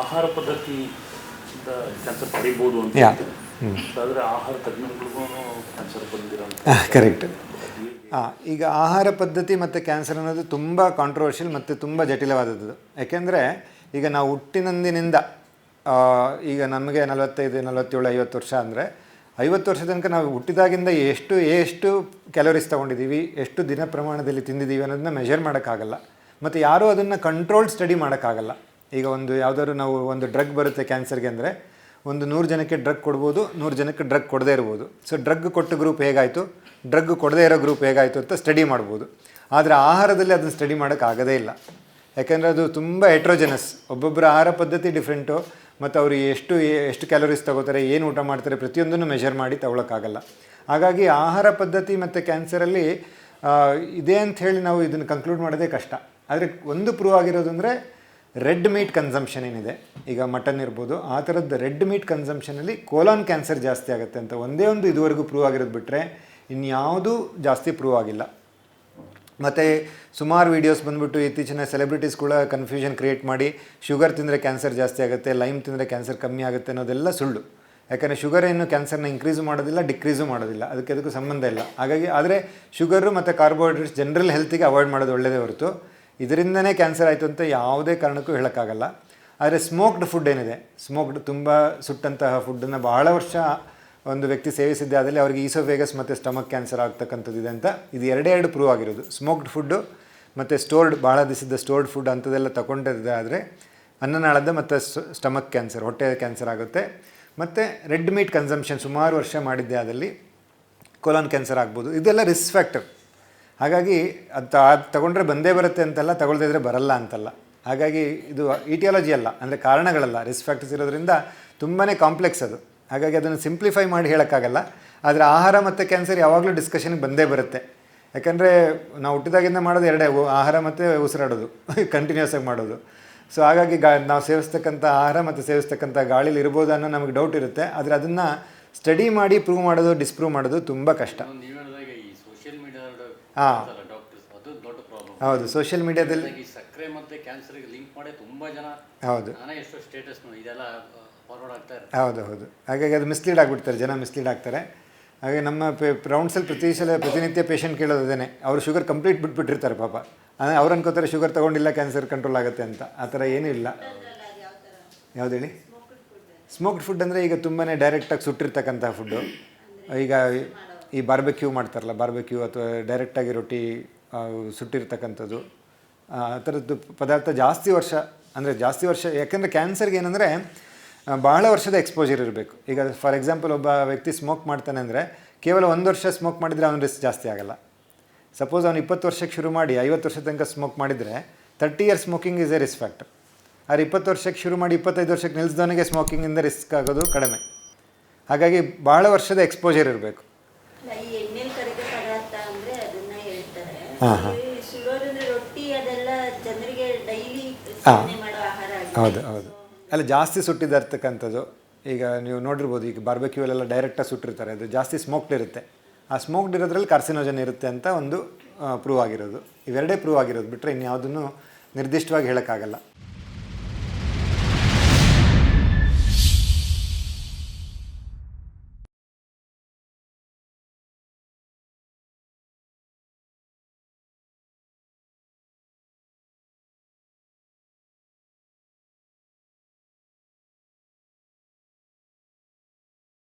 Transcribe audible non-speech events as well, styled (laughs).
ಆಹಾರ ಪದ್ಧತಿ ಕ್ಯಾನ್ಸರ್ ಪಡಿಬೋದು ಅಂತ ಯಾ ಆದರೆ ಆಹಾರ ತಜ್ಞರಿಗೂ ಕ್ಯಾನ್ಸರ್ ಬಂದಿರೋ ಕರೆಕ್ಟ್ ಹಾಂ ಈಗ ಆಹಾರ ಪದ್ಧತಿ ಮತ್ತು ಕ್ಯಾನ್ಸರ್ ಅನ್ನೋದು ತುಂಬ ಕಾಂಟ್ರವರ್ಷಿಯಲ್ ಮತ್ತು ತುಂಬ ಜಟಿಲವಾದದ್ದು. ಯಾಕೆಂದರೆ ಈಗ ನಾವು ಹುಟ್ಟಿನಂದಿನಿಂದ ಈಗ ನಮಗೆ ನಲವತ್ತೈದು ನಲವತ್ತೇಳು ಐವತ್ತು ವರ್ಷ ಅಂದರೆ ಐವತ್ತು ವರ್ಷ ತನಕ ನಾವು ಹುಟ್ಟಿದಾಗಿಂದ ಎಷ್ಟು ಎಷ್ಟು ಕ್ಯಾಲೋರೀಸ್ ತೊಗೊಂಡಿದ್ದೀವಿ ಎಷ್ಟು ದಿನ ಪ್ರಮಾಣದಲ್ಲಿ ತಿಂದಿದ್ದೀವಿ ಅನ್ನೋದನ್ನ ಮೆಷರ್ ಮಾಡೋಕ್ಕಾಗಲ್ಲ. ಮತ್ತು ಯಾರೂ ಅದನ್ನು ಕಂಟ್ರೋಲ್ಡ್ ಸ್ಟಡಿ ಮಾಡೋಕ್ಕಾಗಲ್ಲ. ಈಗ ಒಂದು ಯಾವುದಾದ್ರು ನಾವು ಒಂದು ಡ್ರಗ್ ಬರುತ್ತೆ ಕ್ಯಾನ್ಸರ್ಗೆ ಅಂದರೆ ಒಂದು ನೂರು ಜನಕ್ಕೆ ಡ್ರಗ್ ಕೊಡ್ಬೋದು, ನೂರು ಜನಕ್ಕೆ ಡ್ರಗ್ ಕೊಡದೇ ಇರ್ಬೋದು. ಸೊ ಡ್ರಗ್ ಕೊಟ್ಟ ಗ್ರೂಪ್ ಹೇಗಾಯಿತು? ಡ್ರಗ್ ಕೊಡದೇ ಇರೋ ಗ್ರೂಪ್ ಹೇಗಾಯಿತು ಅಂತ ಸ್ಟಡಿ ಮಾಡ್ಬೋದು. ಆದರೆ ಆಹಾರದಲ್ಲಿ ಅದನ್ನು ಸ್ಟಡಿ ಮಾಡೋಕ್ಕಾಗದೇ ಇಲ್ಲ. ಯಾಕೆಂದರೆ ಅದು ತುಂಬ ಹೆಟ್ರೋಜನಸ್ ಒಬ್ಬೊಬ್ಬರ ಆಹಾರ ಪದ್ಧತಿ ಡಿಫ್ರೆಂಟು ಮತ್ತು ಅವರು ಎಷ್ಟು ಎಷ್ಟು ಕ್ಯಾಲೋರೀಸ್ ತಗೋತಾರೆ, ಏನು ಊಟ ಮಾಡ್ತಾರೆ ಪ್ರತಿಯೊಂದನ್ನು ಮೆಷರ್ ಮಾಡಿ ತಗೊಳಕ್ಕಾಗಲ್ಲ. ಹಾಗಾಗಿ ಆಹಾರ ಪದ್ಧತಿ ಮತ್ತು ಕ್ಯಾನ್ಸರಲ್ಲಿ ಇದೇ ಇದೆ ಅಂತ ಹೇಳಿ ನಾವು ಇದನ್ನು ಕನ್ಕ್ಲೂಡ್ ಮಾಡೋದೇ ಕಷ್ಟ. ಆದರೆ ಒಂದು ಪ್ರೂವ್ ಆಗಿರೋದು ಅಂದರೆ ರೆಡ್ ಮೀಟ್ ಕನ್ಸಂಪ್ಷನ್ ಏನಿದೆ? ಈಗ ಮಟನ್ ಇರ್ಬೋದು. ಆ ಥರದ್ದು ರೆಡ್ ಮೀಟ್ ಕನ್ಸಂಪ್ಷನಲ್ಲಿ ಕೋಲಾನ್ ಕ್ಯಾನ್ಸರ್ ಜಾಸ್ತಿ ಆಗುತ್ತೆ ಅಂತ ಒಂದೇ ಒಂದು ಇದುವರೆಗೂ ಪ್ರೂವ್ ಆಗಿರೋದು ಬಿಟ್ಟರೆ ಇನ್ಯಾವುದೂ ಜಾಸ್ತಿ ಪ್ರೂವ್ ಆಗಿಲ್ಲ. ಮತ್ತು ಸುಮಾರು ವೀಡಿಯೋಸ್ ಬಂದುಬಿಟ್ಟು ಇತ್ತೀಚಿನ ಸೆಲೆಬ್ರಿಟೀಸ್ ಕೂಡ ಕನ್ಫ್ಯೂಷನ್ ಕ್ರಿಯೇಟ್ ಮಾಡಿ ಶುಗರ್ ತಿಂದರೆ ಕ್ಯಾನ್ಸರ್ ಜಾಸ್ತಿ ಆಗುತ್ತೆ ಲೈಮ್ ತಿಂದರೆ ಕ್ಯಾನ್ಸರ್ ಕಮ್ಮಿ ಆಗುತ್ತೆ ಅನ್ನೋದೆಲ್ಲ ಸುಳ್ಳು. ಯಾಕಂದರೆ ಶುಗರ್ ಏನು ಕ್ಯಾನ್ಸರ್ನ ಇನ್ಕ್ರೀಸ್ ಮಾಡೋದಿಲ್ಲ ಡಿಕ್ರೀಸು ಮಾಡೋದಿಲ್ಲ. ಅದಕ್ಕೆ ಅದಕ್ಕೂ ಸಂಬಂಧ ಇಲ್ಲ. ಹಾಗಾಗಿ ಆದರೆ ಶುಗರು ಮತ್ತು ಕಾರ್ಬೋಹೈಡ್ರೇಟ್ಸ್ ಜನರಲ್ ಹೆಲ್ತಿಗೆ ಅವಾಯ್ಡ್ ಮಾಡೋದು ಒಳ್ಳೆಯದೇ ಹೊರತು. ಇದರಿಂದನೇ ಕ್ಯಾನ್ಸರ್ ಆಯಿತು ಅಂತ ಯಾವುದೇ ಕಾರಣಕ್ಕೂ ಹೇಳೋಕ್ಕಾಗಲ್ಲ. ಆದರೆ ಸ್ಮೋಕ್ಡ್ ಫುಡ್ ಏನಿದೆ? ಸ್ಮೋಕ್ಡ್ ತುಂಬ ಸುಟ್ಟಂತಹ ಫುಡ್ಡನ್ನು ಬಹಳ ವರ್ಷ ಒಂದು ವ್ಯಕ್ತಿ ಸೇವಿಸಿದ್ದೆ ಆದಲ್ಲಿ ಅವರಿಗೆ ಈಸೋಫೇಗಸ್ ಮತ್ತು ಸ್ಟಮಕ್ ಕ್ಯಾನ್ಸರ್ ಆಗ್ತಕ್ಕಂಥದ್ದು ಇದೆ ಅಂತ ಇದು ಎರಡೇ ಎರಡು ಪ್ರೂವ್ ಆಗಿರೋದು. ಸ್ಮೋಕ್ಡ್ ಫುಡ್ಡು ಮತ್ತು ಸ್ಟೋರ್ಡ್ ಭಾಳ ದಿಸಿದ್ದ ಸ್ಟೋರ್ಡ್ ಫುಡ್ ಅಂಥದ್ದೆಲ್ಲ ತಗೊಂಡಿದ್ದೆ ಆದರೆ ಅನ್ನನಾಳದ ಮತ್ತು ಸ್ಟಮಕ್ ಕ್ಯಾನ್ಸರ್, ಹೊಟ್ಟೆ ಕ್ಯಾನ್ಸರ್ ಆಗುತ್ತೆ. ಮತ್ತು ರೆಡ್ ಮೀಟ್ ಕನ್ಸಂಪ್ಷನ್ ಸುಮಾರು ವರ್ಷ ಮಾಡಿದ್ದೆ ಆದಲ್ಲಿ ಕೊಲಾನ್ ಕ್ಯಾನ್ಸರ್ ಆಗ್ಬೋದು. ಇದೆಲ್ಲ ರಿಸ್ಕ್ ಫ್ಯಾಕ್ಟರ್. ಹಾಗಾಗಿ ಅದು ತಗೊಂಡ್ರೆ ಬಂದೇ ಬರುತ್ತೆ ಅಂತಲ್ಲ ತಗೊಳ್ದೇ ಇದ್ರೆ ಬರಲ್ಲ ಅಂತಲ್ಲ. ಹಾಗಾಗಿ ಇದು ಇಟಿಯಾಲಜಿ ಅಲ್ಲ, ಅಂದರೆ ಕಾರಣಗಳಲ್ಲ ರಿಸ್ಕ್ ಫ್ಯಾಕ್ಟರ್ಸ್ ಇರೋದ್ರಿಂದ ತುಂಬಾ ಕಾಂಪ್ಲೆಕ್ಸ್ ಅದು. ಹಾಗಾಗಿ ಅದನ್ನು ಸಿಂಪ್ಲಿಫೈ ಮಾಡಿ ಹೇಳೋಕ್ಕಾಗಲ್ಲ. ಆದರೆ ಆಹಾರ ಮತ್ತು ಕ್ಯಾನ್ಸರ್ ಯಾವಾಗಲೂ ಡಿಸ್ಕಷನ್ಗೆ ಬಂದೇ ಬರುತ್ತೆ. ಯಾಕಂದರೆ ನಾವು ಹುಟ್ಟಿದಾಗಿಂದ ಮಾಡೋದು ಎರಡೇ ಆಹಾರ ಮತ್ತು ಉಸಿರಾಡೋದು (laughs) ಕಂಟಿನ್ಯೂಸ್ ಆಗಿ ಮಾಡೋದು. ಸೊ ಹಾಗಾಗಿ ಗಾ, ನಾವು ಸೇವಿಸ್ತಕ್ಕಂಥ ಆಹಾರ ಮತ್ತು ಸೇವಿಸ್ತಕ್ಕಂಥ ಗಾಳಿಲಿ ಇರ್ಬೋದು ಅನ್ನೋ ನಮಗೆ ಡೌಟ್ ಇರುತ್ತೆ. ಆದರೆ ಅದನ್ನು ಸ್ಟಡಿ ಮಾಡಿ ಪ್ರೂವ್ ಮಾಡೋದು ಡಿಸ್ಪ್ರೂವ್ ಮಾಡೋದು ತುಂಬ ಕಷ್ಟ ನೀವು ಹೇಳಿದಾಗ ಈ ಸೋಷಿಯಲ್ ಮೀಡಿಯಾದ ಹಾ. ಡಾಕ್ಟರ್ಸ್ ಅದು ದೊಡ್ಡ ಪ್ರಾಬ್ಲಮ್ ಹೌದು ಸೋಷಿಯಲ್ ಮೀಡಿಯಾದಲ್ಲಿ ಈ ಸಕ್ಕರೆ ಮತ್ತೆ ಕ್ಯಾನ್ಸರ್ಗೆ ಲಿಂಕ್ ಮಾಡಿ ತುಂಬಾ ಜನ ಹೌದು. ನಾನೇ ಎಷ್ಟೋ ಸ್ಟೇಟಸ್ ಇದೆಲ್ಲ ಫಾರ್ವರ್ಡ್ ಆಗ್ತಾ ಇರ್ತಾರೆ ಹೌದು ಹೌದು. ಹಾಗಾಗಿ ಅದು ಮಿಸ್ಲೀಡ್ ಆಗಿಬಿಡ್ತಾರೆ ಜನ ಮಿಸ್ಲೀಡ್ ಆಗ್ತಾರೆ. ಹಾಗೆ ನಮ್ಮ ಪೇ ರೌಂಡ್ಸಲ್ಲಿ ಪ್ರತಿ ಸಲ ಪ್ರತಿನಿತ್ಯ ಪೇಷಂಟ್ ಕೇಳೋದೇನೆ ಅವರು ಶುಗರ್ ಕಂಪ್ಲೀಟ್ ಬಿಟ್ಬಿಟ್ಟಿರ್ತಾರೆ ಪಾಪ. ಅಂದರೆ ಅವ್ರು ಅನ್ಕೋತಾರೆ ಶುಗರ್ ತೊಗೊಂಡಿಲ್ಲ ಕ್ಯಾನ್ಸರ್ ಕಂಟ್ರೋಲ್ ಆಗುತ್ತೆ ಅಂತ. ಆ ಥರ ಏನೂ ಇಲ್ಲ. ಯಾವ್ದು ಹೇಳಿ? ಸ್ಮೋಕ್ಡ್ ಫುಡ್ ಅಂದರೆ ಈಗ ತುಂಬಾ ಡೈರೆಕ್ಟಾಗಿ ಸುಟ್ಟಿರ್ತಕ್ಕಂಥ ಫುಡ್ಡು ಈಗ ಈ ಬಾರ್ಬೆಕ್ಯೂ ಮಾಡ್ತಾರಲ್ಲ ಬಾರ್ಬೆಕ್ಯೂ ಅಥವಾ ಡೈರೆಕ್ಟಾಗಿ ರೊಟ್ಟಿ ಸುಟ್ಟಿರ್ತಕ್ಕಂಥದ್ದು. ಆ ಥರದ್ದು ಪದಾರ್ಥ ಜಾಸ್ತಿ ವರ್ಷ, ಅಂದರೆ ಜಾಸ್ತಿ ವರ್ಷ, ಯಾಕೆಂದರೆ ಕ್ಯಾನ್ಸರ್ಗೆ ಏನಂದರೆ ಬಹಳ ವರ್ಷದ ಎಕ್ಸ್ಪೋಜರ್ ಇರಬೇಕು. ಈಗ ಫಾರ್ ಎಕ್ಸಾಂಪಲ್ ಒಬ್ಬ ವ್ಯಕ್ತಿ ಸ್ಮೋಕ್ ಮಾಡ್ತಾನೆ ಅಂದರೆ, ಕೇವಲ ಒಂದು ವರ್ಷ ಸ್ಮೋಕ್ ಮಾಡಿದರೆ ಅವನ ರಿಸ್ಕ್ ಜಾಸ್ತಿ ಆಗಲ್ಲ. ಸಪೋಸ್ ಅವನು ಇಪ್ಪತ್ತು ವರ್ಷಕ್ಕೆ ಶುರು ಮಾಡಿ, ಐವತ್ತು ವರ್ಷ ತನಕ ಸ್ಮೋಕ್ ಮಾಡಿದರೆ thirty year smoking is a risk factor ಆದರೆ ಇಪ್ಪತ್ತು ವರ್ಷಕ್ಕೆ ಶುರು ಮಾಡಿ ಇಪ್ಪತ್ತೈದು ವರ್ಷಕ್ಕೆ ನಿಲ್ಲಿಸಿದವನಿಗೆ ಸ್ಮೋಕಿಂಗಿಂದ ರಿಸ್ಕ್ ಆಗೋದು ಕಡಿಮೆ. ಹಾಗಾಗಿ ಭಾಳ ವರ್ಷದ ಎಕ್ಸ್ಪೋಜರ್ ಇರಬೇಕು ಅಲ್ಲ, ಈ ಎಣ್ಣೆಲಿ ಕರಿದ ಪದಾರ್ಥ ಅಂದ್ರೆ ಅದನ್ನ ಹೇಳ್ತಾರೆ ಹಾ, ಹಾ. ರೊಟ್ಟಿ ಅದೆಲ್ಲ ಜನರಿಗೆ ಡೈಲಿ ಹಾ. ಹೌದು ಹೌದು. ಅಲ್ಲ ಜಾಸ್ತಿ ಸುಟ್ಟಿದ್ದರ್ತಕ್ಕಂಥದ್ದು ಈಗ ನೀವು ನೋಡಿರ್ಬೋದು ಈಗ ಬಾರ್ಬೆಕ್ಯೂಲೆಲ್ಲ ಡೈರೆಕ್ಟಾಗಿ ಸುಟ್ಟಿರ್ತಾರೆ. ಅದು ಜಾಸ್ತಿ ಸ್ಮೋಕ್ಡ್ ಇರುತ್ತೆ. ಆ ಸ್ಮೋಕ್ಡ್ ಇರೋದ್ರಲ್ಲಿ ಕಾರ್ಸಿನೋಜನ್ ಇರುತ್ತೆ ಅಂತ ಒಂದು ಪ್ರೂವ್ ಆಗಿರೋದು. ಇವೆರಡೇ ಪ್ರೂವ್ ಆಗಿರೋದು ಬಿಟ್ಟರೆ ಇನ್ಯಾವುದನ್ನು ನಿರ್ದಿಷ್ಟವಾಗಿ ಹೇಳೋಕ್ಕಾಗಲ್ಲ.